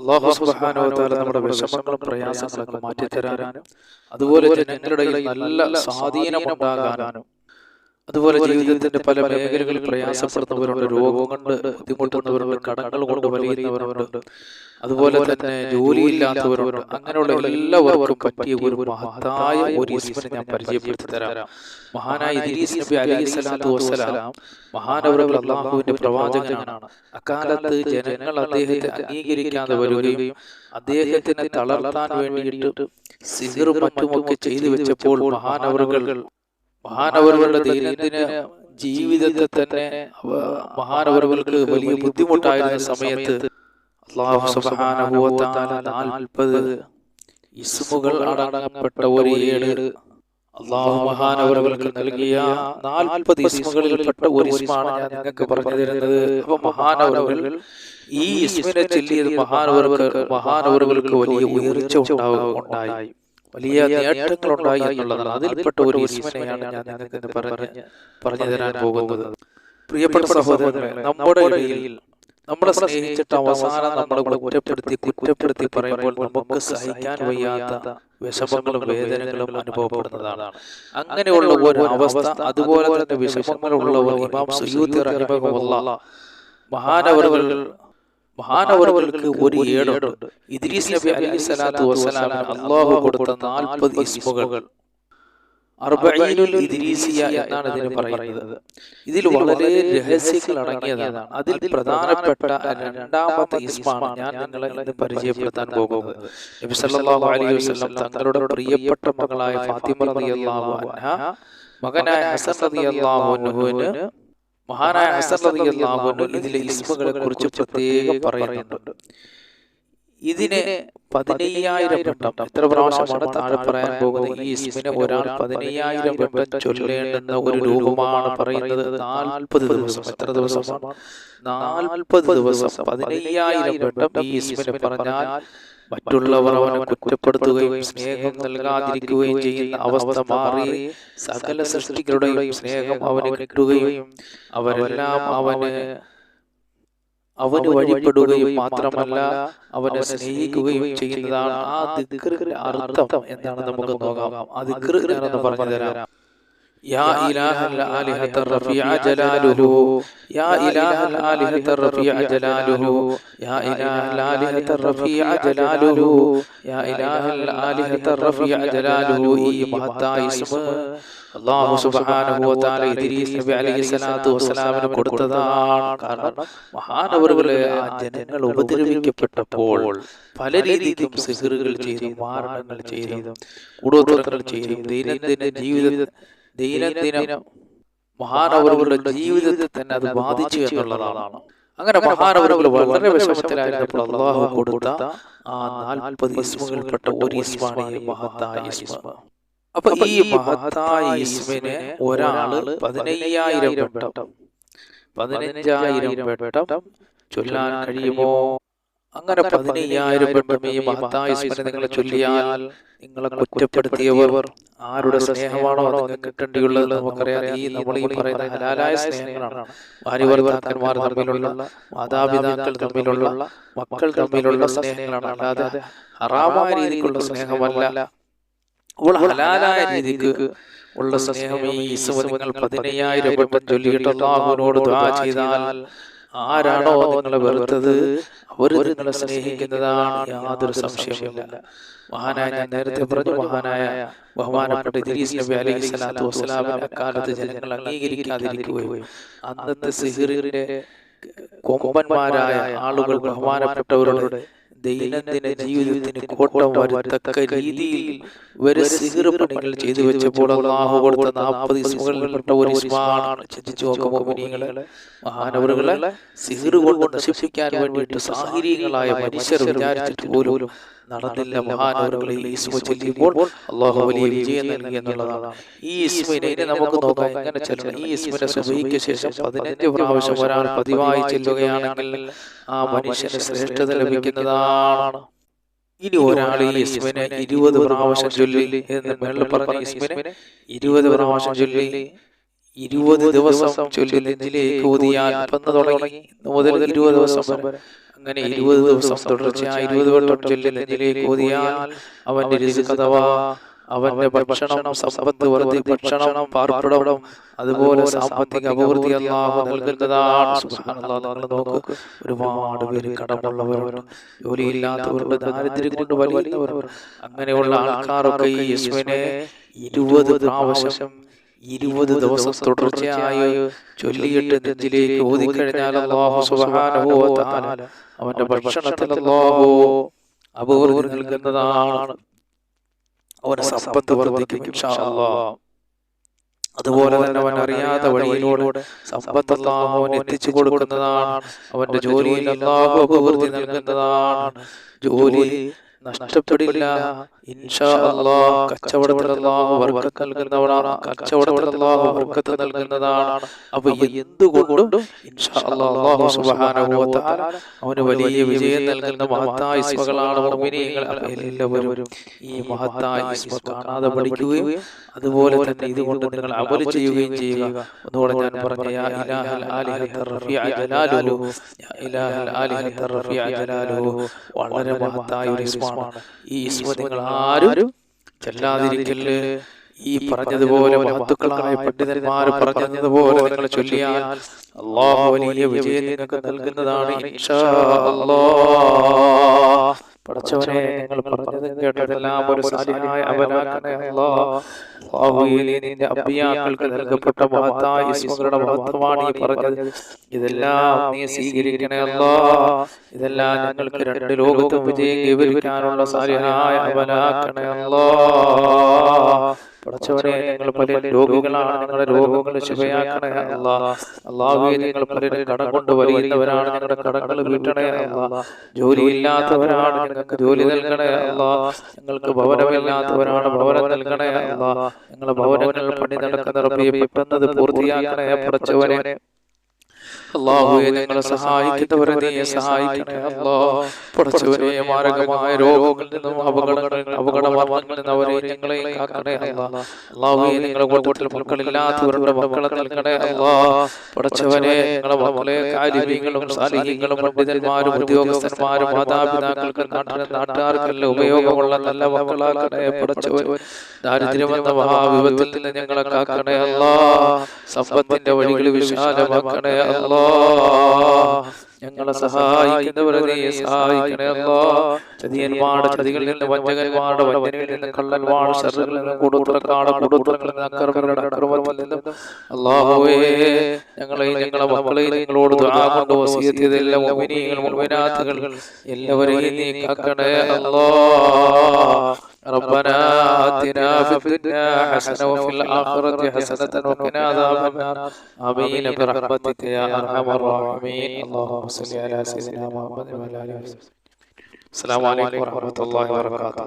അള്ളാഹു തആല നമ്മുടെ വിഷമങ്ങളും പ്രയാസങ്ങളൊക്കെ മാറ്റിത്തരാനും അതുപോലെ തന്നെ നല്ല സ്വാധീനമുണ്ടാകാനും അതുപോലെ ജീവിതത്തിന്റെ പല മേഖലകളിൽ പ്രയാസപ്പെടുന്നവരുണ്ട് രോഗം കൊണ്ട് ബുദ്ധിമുട്ടുന്നവരുണ്ട് കടങ്ങൾ കൊണ്ട് വലിയുന്നവരുണ്ട് അതുപോലെ തന്നെ ജോലിയില്ലാത്തവരുണ്ട്. അങ്ങനെയുള്ള എല്ലാവർക്കും പറ്റിയ ഒരു മഹത്തായ ഒരു ഈശ്വരനെ ഞാൻ പരിചയപ്പെടുത്തി തരാം മഹാനായ ഇദ്രീസ് നബി അലൈഹി സ്വലാത്തു വസ്സലാം അള്ളാഹുവിന്റെ പ്രവാചകനാണ്. അക്കാലത്ത് ജനങ്ങൾ അദ്ദേഹത്തെ അംഗീകരിക്കാതെ വരികയും അദ്ദേഹത്തിനെ തളർത്താൻ വേണ്ടിയിട്ട് സിഹിറും മറ്റുമൊക്കെ ചെയ്തു വെച്ചപ്പോൾ മഹാനവറുകൾ മഹാനവറുകളുടെ ദൈനംദിന ജീവിതത്തെ തന്നെ മഹാനവറുകൾക്ക് വലിയ ബുദ്ധിമുട്ടായിരുന്ന സമയത്ത് അള്ളാഹു തആല നാൽപ്പത് ഇസ്മുകൾ അടങ്ങപ്പെട്ട ഒരു ഏട് അള്ളാഹു മഹാനവറുകൾക്ക് നൽകിയ നാൽപ്പത് ഇസ്മുകളിൽപ്പെട്ട ഒരു ഇസ്മാണ് ഞാൻ നിങ്ങൾക്ക് പറഞ്ഞു തരുന്നത്. അപ്പൊ മഹാനവറുകൾ ഈ ഇസ്മിനെ ചൊല്ലിയത് മഹാനവറുകൾക്ക് മഹാനവറുകൾക്ക് വലിയ ഉയർച്ച ഉണ്ടാവുക ഉണ്ടായി. വലിയ നേട്ടങ്ങൾ ഉണ്ടായി എന്നുള്ളതാണ് അതിൽപ്പെട്ട ഒരു വിസ്മയാണ് ഞാൻ നിങ്ങൾക്ക് പറഞ്ഞ് പറഞ്ഞു തരാൻ പോകുന്നത്. പ്രിയപ്പെട്ട സഹോദരങ്ങളെ നമ്മുടെ ഇടയിൽ നമ്മളെ സ്നേഹിച്ചിട്ട് അവസാനം നമ്മളെ കുറ്റപ്പെടുത്തി കുറ്റപ്പെടുത്തി പറയുമ്പോൾ നമുക്ക് സഹിക്കാൻ വയ്യാത്ത വിഷമങ്ങളും വേദനകളും അനുഭവപ്പെടുന്നതാണ്. അങ്ങനെയുള്ള ഒരു അവസ്ഥ അതുപോലെ തന്നെ വിഷമങ്ങളുള്ള ഇമാം സുയൂത്തി മഹാനവറുകൾ മഹാനവറുകൾക്ക് ഒരു ഏടുണ്ട്. ഇദ്രീസ് നബി അലൈഹി സ്വലാത്തു വസ്സലാമിന് അള്ളാഹു കൊടുത്ത നാൽപ്പത് ഇസ്മുകൾ. അർബഈനുൽ ഇദ്രീസിയ എന്നാണ് ഇതിന് പറയുന്നത്. ഇതിൽ വളരെ രഹസ്യങ്ങൾ അടങ്ങിയതാണ്. അതിൽ പ്രധാനപ്പെട്ട രണ്ടാമത്തെ ഇസ്മാണ് ഞാൻ നിങ്ങളെ ഇന്ന് പരിചയപ്പെടുത്താൻ പോകുന്നത്. നബി സല്ലല്ലാഹു അലൈഹി വസല്ലം തങ്ങളുടെ പ്രിയപ്പെട്ട മകളായ ഫാത്തിമ റളിയല്ലാഹു അൻഹ മകനായ ഹസൻ റളിയല്ലാഹു അൻഹുവിന് മഹാനായ ഹസൻ ഇതിലെ ഇസ്മകളെ കുറിച്ച് പ്രത്യേകം പറയുന്നുണ്ട്. ഇതിനെ പതിനയ്യായിരം വട്ടം. എത്ര പ്രാവശ്യമാണ് താഴെ പറയാൻ പോകുന്നത്? ഈ ഇസ്മിനെ ഒരാൾ പതിനയ്യായിരം വട്ടം ചൊല്ലേണ്ടുന്ന ഒരു രൂപമാണ് പറയുന്നത്. നാൽപ്പത് ദിവസം. എത്ര ദിവസമാണ് നാൽപ്പത് ദിവസം. പതിനയ്യായിരം വട്ടം ഈ ഇസ്മിനെ പറഞ്ഞാൽ മറ്റുള്ളവർ അവനെ കുറ്റപ്പെടുത്തുകയും സ്നേഹം നൽകാതിരിക്കുകയും ചെയ്യുന്ന അവസ്ഥ മാറി സകല സൃഷ്ടികളുടെയും സ്നേഹം അവന് കിട്ടുകയും അവരെല്ലാം അവന് അവന് വഴിപ്പെടുകയും മാത്രമല്ല അവനെ സ്നേഹിക്കുകയും ചെയ്യുന്നതാണ് ആ ദിക്റിന്റെ അർത്ഥം എന്താണ് നമുക്ക് നോക്കാം. ആ ഞാനൊന്ന് പറഞ്ഞു തരാം يا إله الآلهة الرفيع جلاله يا إله الآلهة الرفيع جلاله يا إله الآلهة الرفيع جلاله يا إله الآلهة الرفيع جلاله ഈ മഹത്തായ ഇസ്മ അള്ളാഹു സുബ്ഹാനഹു വ തആല ഇദ്രീസ് നബി അലൈഹി സ്വലാത്തു വസ്സലാമിന് കൊടുത്തതാണ് കാരണം മഹാനവറുകളെ ആ ജനങ്ങൾ ഉപദ്രവിക്കപ്പെട്ടപ്പോൾ പല രീതിക്കും സിഹറുകൾ ചെയ്തു മാരണങ്ങൾ ചെയ്തു കൂടോത്രങ്ങൾ ചെയ്തു ദൈനംദിന ജീവിത ദൈനംദിന മഹാനവരവരുടെ ജീവിതത്തിൽ തന്നെ അത് ബാധിച്ചു എന്നുള്ളതാണ്. അങ്ങനെ മഹാനവരവർ വളരെ വിഷമത്തിലായിരുന്നപ്പോൾ അള്ളാഹു കൊടുത്ത ആ നാൽപ്പത് ഇസ്മുകൾപ്പെട്ട ഒരു ഇസ്മാണ് ഈ മഹത്തായ ഇസ്മ. അപ്പൊ ഈ മഹത്തായ ഇസ്മിനെ ഒരാൾ പതിനയ്യായിരം വട്ടം പതിനഞ്ചായിരം വട്ടം ചൊല്ലാൻ കഴിയുമോ? അങ്ങനെ പതിനയ്യായിരം വട്ടം ഈ മഹത്തായ നിങ്ങൾ ചൊല്ലിയാൽ നിങ്ങളെ കുറ്റപ്പെടുത്തിയവർ ആരുടെ സ്നേഹമാണോ നിങ്ങൾക്ക് കിട്ടേണ്ടിയുള്ളത് നമുക്കറിയാം. ഈ നമ്മൾ ഈ പറയുന്ന ഹലാലായ സ്നേഹങ്ങളാണ് ഭാര്യഭർത്താക്കന്മാർ തമ്മിലുള്ള മാതാപിതാക്കൾ തമ്മിലുള്ള മക്കൾ തമ്മിലുള്ള സ്നേഹങ്ങളാണ്. അല്ലാതെ ഹറാമായ രീതിക്കുള്ള സ്നേഹമല്ല. അപ്പോൾ ഹലാലായ രീതിക്ക് ഉള്ള സ്നേഹം ഈ ഈസുവ നിങ്ങൾ പതിനയ്യായിരം പെട്ടെന്ന് ചൊല്ലിയിട്ട് അള്ളാഹുവിനോട് ദ്വാ ചെയ്താൽ ആരാണോ നിങ്ങളെ വെറുത്തത്? അവർ നിങ്ങളെ സ്നേഹിക്കുന്നതാണ് യാതൊരു സംശയവുമില്ല. മഹാനായ ഞാൻ നേരത്തെ പറഞ്ഞു മഹാനായ ബഹുമാനപ്പെട്ട ഇദ്രീസ് നബി അലൈഹി സ്വലാത്തു വസ്സലാമിന്റെ കാലത്ത് ജനങ്ങൾ അംഗീകരിക്കാതിരിക്കുകയും അന്നത്തെ സിഹിറിന്റെ കൊമ്പന്മാരായ ആളുകൾ ബഹുമാനപ്പെട്ടവരുടെ ദൈനംദിന ജീവിതത്തിന് കോട്ടം വരത്തക്ക രീതിയിൽ വരെ സിഹിർ ചെയ്തു വെച്ചപ്പോൾ അള്ളാഹു കൊടുത്ത നാൽപ്പത് ഇസ്മുകളിൽപ്പെട്ട ഒരു ഇസ്മാണ് ചിന്തിച്ചു നോക്കുമ്പോൾ മഹാനവറുകളെ സിഹിർ കൊണ്ട് നശിപ്പിക്കാൻ വേണ്ടിയിട്ട് സാഹിരികളായ മനുഷ്യർ വിചാരിച്ചിട്ട് പോലും നടന്നില്ല. മഹാനവറുകളെ ഈ ഇസ്മ ചൊല്ലിയപ്പോൾ അള്ളാഹു വലിയ വിജയം നൽകി എന്നുള്ളതാണ്. ഈ ഇസ്മിനെ നമുക്ക് നോക്കാം. എങ്ങനെ ചെല്ലണം ഈ ഇസ്മിനെ സുബഹിക്ക് ശേഷം പതിനഞ്ച് പ്രാവശ്യം ഒരാൾ പതിവായി ചെല്ലുകയാണെങ്കിൽ ആ മനുഷ്യന് ശ്രേഷ്ഠത ലഭിക്കുന്നതാണ്. ഇനി ഒരാൾ ഈ ഇസ്മിനെ ഇരുപത് പ്രാവശ്യം ചൊല്ലി എന്ന് മേളിൽ പറഞ്ഞ ഇസ്മിനെ ഇരുപത് പ്രാവശ്യം ചൊല്ലി ഇരുപത് ദിവസം ചൊല്ലി നെഞ്ചിലേക്ക് ഊതിയാൽ തുടങ്ങി. മുതൽ ഇരുപത് ദിവസം വരെ. അങ്ങനെ ഇരുപത് ദിവസം തുടർച്ചയായി ഇരുപത് വട്ടം ചൊല്ലി നെഞ്ചിലേക്ക് ഊതിയാൽ അവന്റെ രിസ്ക് അഥവാ അവന്റെ ഭക്ഷണം സമ്പത്ത് വർദ്ധി ഭക്ഷണം പാർപ്പിടം അതുപോലെ സാമ്പത്തിക അഭിവൃദ്ധി അല്ലാഹു നൽകുന്നതാണ്. നോക്ക്. ഒരുപാട് പേര് കടമുള്ളവരുണ്ട് ജോലിയില്ലാത്തവരുണ്ട്. ദാരിദ്ര്യം കൊണ്ട് വലിയവരുണ്ട് അങ്ങനെയുള്ള ആൾക്കാരൊക്കെ ഈ യേശുവിനെ ഇരുപത് പ്രാവശ്യം ഇരുപത് ദിവസം തുടർച്ചയായി ചൊല്ലിയിട്ട് നെഞ്ചിലേക്ക് ഓതിക്കഴിഞ്ഞാൽ വ തആല അവന്റെ ഭക്ഷണത്തിൽ അല്ലാഹു അപൂർവം നൽകുന്നതാണ് അവന് സമ്പത്ത് വർദ്ധിക്കും അതുപോലെ തന്നെ അവൻ അറിയാത്ത വഴിയിലൂടെ സമ്പത്ത് അല്ലാഹു അവൻ എത്തിച്ചു കൊടുക്കുന്നതാണ്. അവന്റെ ജോലിയിൽ അല്ലാഹു അഭിവൃദ്ധി നൽകുന്നതാണ്. ജോലി നഷ്ടപ്പെടില്ല. ഇൻഷാ അള്ളാഹ് നൽകുന്നവനാണ്. നൽകുന്നതാണ്. അപ്പൊ എന്തുകൊണ്ടും ഇൻഷാ അല്ലാഹു സുബ്ഹാനഹു വ തആല അവന് വലിയ വിജയം നൽകുന്ന മഹത്തായ ഇസ്മകളാണ് മുഅ്മിനീങ്ങൾ. എല്ലാവരും ഈ മഹത്തായ ഇസ്മ കാണാതെ പഠിക്കുകയും അതുപോലെ തന്നെ ഇതുകൊണ്ട് നിങ്ങൾ അമൽ ചെയ്യുകയും ചെയ്യുക. അതുകൊണ്ട് ഞാൻ പറഞ്ഞ യാ ഇലാഹൽ ആലിഹത്ത റഫീഅ ജലാലുഹു യാ ഇലാഹൽ ആലിഹത്ത റഫീഅ ജലാലുഹു വളരെ മഹത്തായ ഒരു ഇസ്മാണ് ഈ ഇസ്മ നിങ്ങൾ ആരും ചെല്ലാതിരിക്കൽ. ഈ പറഞ്ഞതുപോലെ മഹത്തുക്കളായ പണ്ഡിതന്മാർ പറഞ്ഞതുപോലെ നിങ്ങൾ ചൊല്ലിയാൽ അള്ളാഹു വലിയ വിജയം നിങ്ങൾക്ക് നൽകുന്നതാണ് ഇൻഷാ അല്ലാഹ് പടച്ചവനെ നിങ്ങൾ പറഞ്ഞത് കേട്ടതെല്ലാം ഒരു സാലിഹായ അല്ലാഹുവിലെ നിന്റെ അഭിയാക്കൾക്ക് നൽകപ്പെട്ട മഹത്തായ ഇസ്മുകളുടെ മഹത്വമാണ് ഈ പറഞ്ഞത്. ഇതെല്ലാം നീ സ്വീകരിക്കണേ അല്ലാ ഇതെല്ലാം ഞങ്ങൾക്ക് രണ്ട് ലോകത്തും വിജയം വിവരിക്കാനുള്ള സാലിഹായ അവനാക്കണേ അല്ലാ പടച്ചവനെ നിങ്ങൾ പല രോഗികളാണ് നിങ്ങളുടെ രോഗങ്ങൾ ശുഭയാക്കണേ അല്ലാ. അള്ളാഹുവെ നിങ്ങൾ പലരും കടം കൊണ്ട് വലിയുന്നവരാണ് നിങ്ങളുടെ കടങ്ങൾ വീട്ടണേ അല്ലാ. ജോലിയില്ലാത്തവരാണ് നിങ്ങൾക്ക് ജോലി നൽകണേ അല്ലാ. ഞങ്ങൾക്ക് ഭവനമില്ലാത്തവരാണ് ഭവനം നൽകണേ അല്ലാ. ഞങ്ങളുടെ ഭവനങ്ങൾ പണി നടക്കുന്ന പെട്ടെന്നത് പൂർത്തിയാക്കണേ പടച്ചവനെ അള്ളാഹുവെ ഞങ്ങളെ സഹായിക്കുന്നവരെ നീ സഹായിക്കണേ അല്ലാ. പടച്ചവനെ മാരകമായ രോഗങ്ങളിൽ നിന്നും അപകടങ്ങളിൽ അപകടമരണങ്ങളിൽ നിന്നും അവരെ ഞങ്ങളെ കാക്കണേ അല്ലാ. അള്ളാഹുവെ നിങ്ങളുടെ കൂട്ടത്തിൽ മക്കളില്ലാത്തവരുടെ മക്കളെ നൽകണേ അല്ലാ. പടച്ചവനെ ഞങ്ങളെ മക്കളെ കാര്യങ്ങളും സാലിഹ്യങ്ങളും പണ്ഡിതന്മാരും ഉദ്യോഗസ്ഥന്മാരും മാതാപിതാക്കൾക്ക് നാട്ടിലെ നാട്ടുകാർക്കെല്ലാം ഉപയോഗമുള്ള നല്ല മക്കളാക്കണേ? ദാരിദ്ര്യമെന്ന മഹാവിപത്തിൽ നിന്ന് ഞങ്ങളെ കാക്കണേ അല്ലാ. സമ്പത്തിന്റെ വഴികൾ വിശാലമാക്കണേ അല്ലാ. ഞങ്ങളെ സഹായിക്കുന്നവരെ നിന്ന് നിന്ന് ഞങ്ങളെ ഞങ്ങളെ മക്കളെ നിങ്ങളോട് എല്ലാവരെയും നീ കാക്കണേ റബ്ബനാ آتنا في الدنيا حسنة وفي الآخرة حسنة وقنا عذاب النار آمين برحمتك يا أرحم الراحمين اللهم صل على سيدنا محمد وعلى آله وصحبه السلام عليكم ورحمة الله وبركاته